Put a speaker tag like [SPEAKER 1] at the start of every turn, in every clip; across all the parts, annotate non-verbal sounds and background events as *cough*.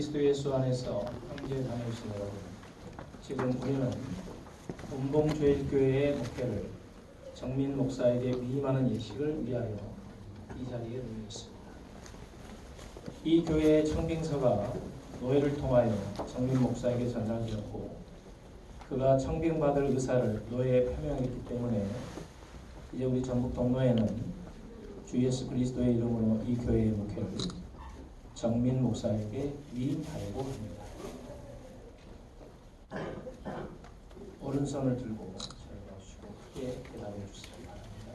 [SPEAKER 1] 그리스도 예수 안에서 형제 자매이신 여러분, 지금 우리는 운봉조일교회의 목회를 정민 목사에게 위임하는 예식을 위하여 이 자리에 모였습니다. 이 교회의 청빙서가 노예를 통하여 정민 목사에게 전달되었고 그가 청빙받을 의사를 노예에 표명했기 때문에 이제 우리 전북 동로에는 주 예수 그리스도의 이름으로 이 교회의 목회를 정민 목사에게 위임하려고 합니다. 오른손을 들고 보시고 크게 대답해 주시기 바랍니다.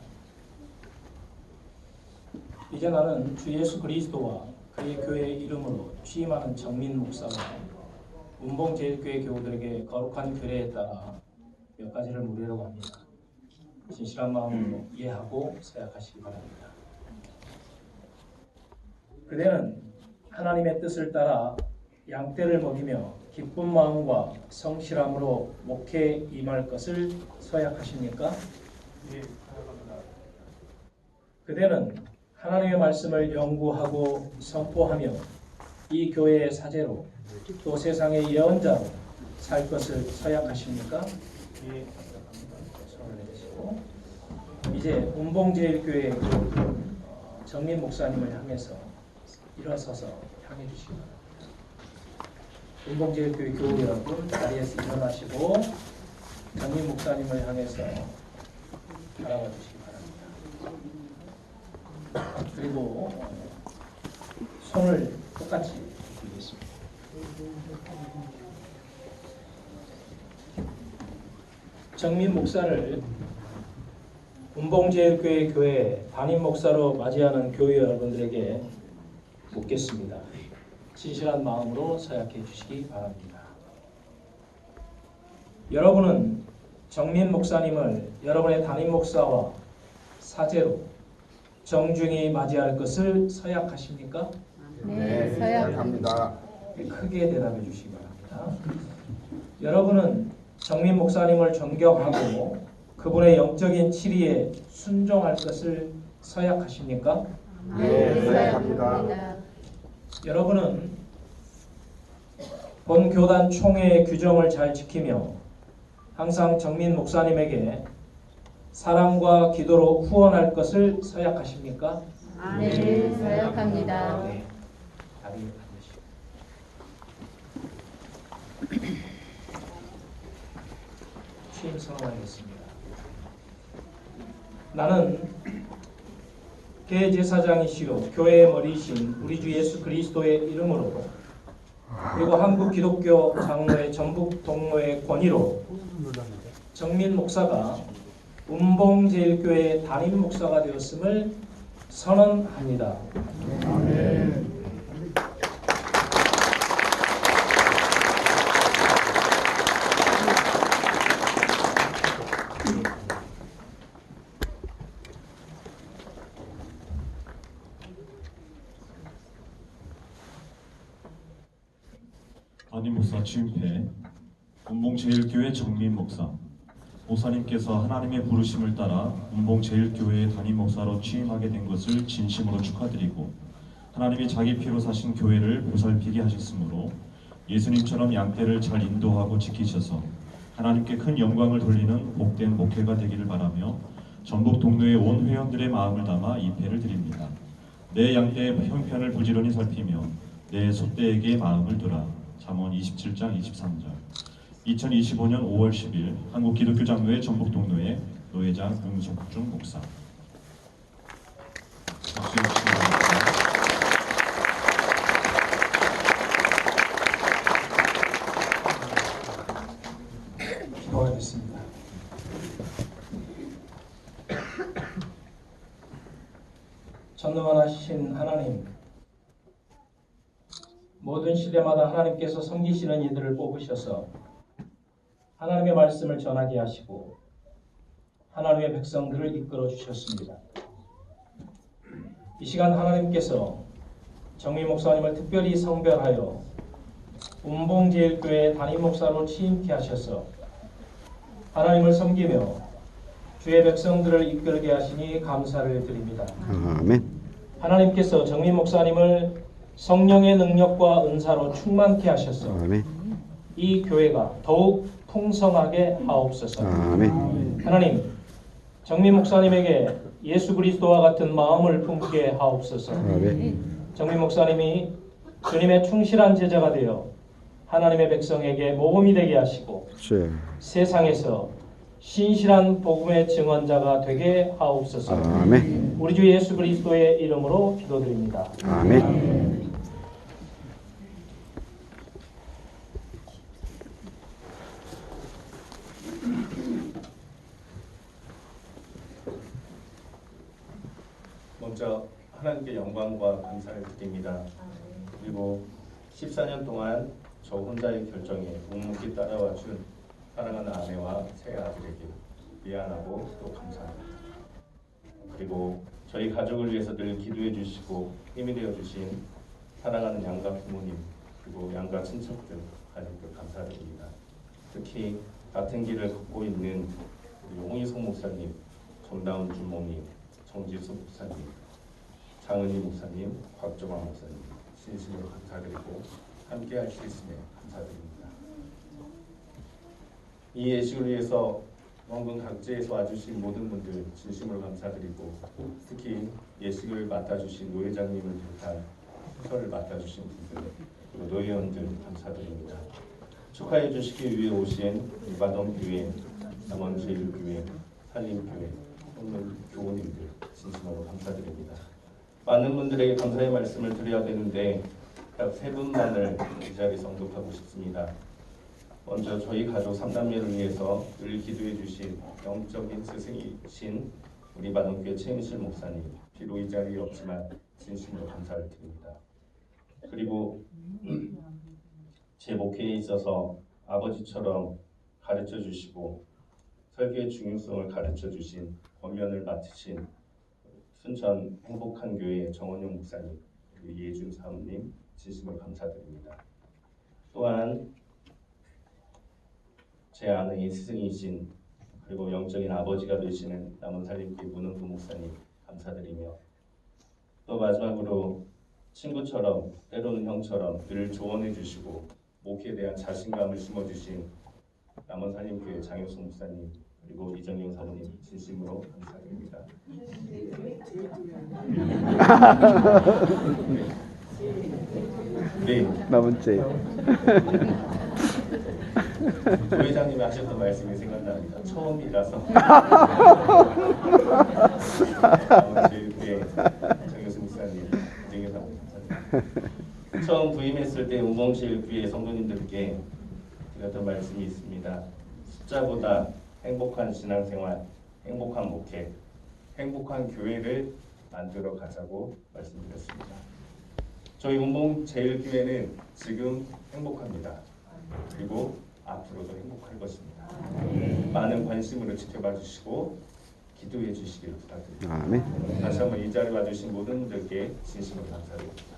[SPEAKER 1] 이제 나는 주 예수 그리스도와 그의 교회의 이름으로 취임하는 정민 목사와 운봉제일교회 교우들에게 거룩한 규례에 따라 몇 가지를 물으려고 합니다. 진실한 마음으로 이해하고 서약하시기 바랍니다. 그대는 하나님의 뜻을 따라 양떼를 먹이며 기쁜 마음과 성실함으로 목회에 임할 것을 서약하십니까?
[SPEAKER 2] 예, 사랑합니다.
[SPEAKER 1] 그대는 하나님의 말씀을 연구하고 선포하며 이 교회의 사제로 또 세상의 예언자로 살 것을 서약하십니까?
[SPEAKER 2] 예,
[SPEAKER 1] 내리시고 이제 운봉제일교회 정민 목사님을 향해서 일어서서 향해 주시기 바랍니다. 운봉제일교회 교우 여러분 자리에서 일어나시고 정민 목사님을 향해서 바라봐 주시기 바랍니다. 그리고 어, 손을 똑같이 드리겠습니다. 정민 목사를 운봉제일교회 교회 담임 목사로 맞이하는 교회 여러분들에게 묻겠습니다. 진실한 마음으로 서약해 주시기 바랍니다. 여러분은 정민 목사님을 여러분의 담임 목사와 사제로 정중히 맞이할 것을 서약하십니까?
[SPEAKER 3] 네, 서약.
[SPEAKER 4] 합니다.
[SPEAKER 1] 크게 대답해 주시기 바랍니다. 여러분은 정민 목사님을 존경하고 그분의 영적인 치리에 순종할 것을 서약하십니까?
[SPEAKER 4] 네,
[SPEAKER 3] 서약합니다.
[SPEAKER 1] 여러분은 본 교단 총회의 규정을 잘 지키며 항상 정민 목사님에게 사랑과 기도로 후원할 것을 서약하십니까?
[SPEAKER 3] 네, 서약합니다.
[SPEAKER 1] 네. 취임 선언하겠습니다. 나는 개제사장이시오 교회의 머리이신 우리 주 예수 그리스도의 이름으로 그리고 한국 기독교 장로의 전북 동로의 권위로 정민 목사가 운봉제일교회 담임 목사가 되었음을 선언합니다.
[SPEAKER 5] 담임 취임패 운봉제일교회 정민 목사 목사님께서 하나님의 부르심을 따라 운봉제일교회의 담임 목사로 취임하게 된 것을 진심으로 축하드리고 하나님이 자기 피로 사신 교회를 보살피게 하셨으므로 예수님처럼 양떼를 잘 인도하고 지키셔서 하나님께 큰 영광을 돌리는 복된 목회가 되기를 바라며 전북 동로의 온 회원들의 마음을 담아 이 패를 드립니다. 내 양떼의 형편을 부지런히 살피며 내 소떼에게 마음을 두라. 잠언 27장 23절. 2025년 5월 10일 한국 기독교 장로회 전북 동로회 노회장 응석중 목사. 박수.
[SPEAKER 1] 기도하겠습니다. 전능하신 하나님, 모든 시대마다 하나님께서 섬기시는 이들을 뽑으셔서 하나님의 말씀을 전하게 하시고 하나님의 백성들을 이끌어 주셨습니다. 이 시간 하나님께서 정미 목사님을 특별히 성별하여 운봉제일교회 담임 목사로 취임케 하셔서 하나님을 섬기며 주의 백성들을 이끌게 하시니 감사를 드립니다.
[SPEAKER 4] 아멘.
[SPEAKER 1] 하나님께서 정민 목사님을 성령의 능력과 은사로 충만케 하셔서
[SPEAKER 4] 아멘.
[SPEAKER 1] 이 교회가 더욱 풍성하게 하옵소서.
[SPEAKER 4] 아멘.
[SPEAKER 1] 하나님, 정민 목사님에게 예수 그리스도와 같은 마음을 품게 하옵소서.
[SPEAKER 4] 아멘.
[SPEAKER 1] 정민 목사님이 주님의 충실한 제자가 되어 하나님의 백성에게 모범이 되게 하시고
[SPEAKER 4] 제
[SPEAKER 1] 세상에서 신실한 복음의 증언자가 되게 하옵소서.
[SPEAKER 4] 아멘.
[SPEAKER 1] 우리 주 예수 그리스도의 이름으로 기도드립니다.
[SPEAKER 4] 아멘.
[SPEAKER 2] 먼저 하나님께 영광과 감사를 드립니다. 그리고 14년 동안 저 혼자의 결정에 묵묵히 따라와 준 사랑하는 아내와 새 아들에게 미안하고 또 감사합니다. 그리고 저희 가족을 위해서 늘 기도해 주시고 힘이 되어 주신 사랑하는 양가 부모님 그리고 양가 친척들 가족들 감사드립니다. 특히 같은 길을 걷고 있는 홍희성 목사님, 정다운 주모님, 정지수 목사님, 장은희 목사님, 곽정환 목사님 진심으로 감사드리고 함께 할 수 있음에 감사드립니다. 이 예식을 위해서 원근 각지에서 와주신 모든 분들 진심으로 감사드리고 특히 예식을 맡아주신 노회장님을 비롯한 수서를 맡아주신 분들 그리고 노회원들 감사드립니다. 축하해 주시기 위해 오신 일반원 교회, 남원제일교회, 산림교회, 오늘 교우님들 진심으로 감사드립니다. 많은 분들에게 감사의 말씀을 드려야 되는데 딱 세 분만을 이 자리에서 언급하고 싶습니다. 먼저 저희 가족 3남매를 위해서 늘 기도해 주신 영적인 스승이신 우리 만원교회 최은실 목사님 비록 이 자리에 없지만 진심으로 감사를 드립니다. 그리고 제 목회에 있어서 아버지처럼 가르쳐 주시고 설교의 중요성을 가르쳐 주신 권면을 맡으신 순천 행복한 교회 정원용 목사님 그리고 예준 사모님 진심으로 감사드립니다. 또한 제 아내의 스승이신 그리고 영적인 아버지가 되시는 남원살림교회 문은구 목사님 감사드리며 또 마지막으로 친구처럼 때로는 형처럼 늘 조언해 주시고 목회에 대한 자신감을 심어주신 남원살림교회 장효숙 목사님 그리고 이정용 사모님 진심으로 감사드립니다. *laughs* 네,
[SPEAKER 4] 남은 째.
[SPEAKER 2] 부회장님이 하셨던 말씀이 생각납니다. 처음이라서 제일교회 정효수 목사님, 이정현 사모님 감사드립니다. 처음 부임했을 때 우봉제일교회 성도님들께 드렸던 말씀이 있습니다. 숫자보다 행복한 신앙생활, 행복한 목회, 행복한 교회를 만들어 가자고 말씀드렸습니다. 저희 운봉 제일교회는 지금 행복합니다. 그리고 앞으로도 행복할 것입니다. 많은 관심으로 지켜봐 주시고 기도해 주시기를 부탁드립니다.
[SPEAKER 4] 아멘.
[SPEAKER 2] 다시 한번 이 자리에 와주신 모든 분들께 진심으로 감사드립니다.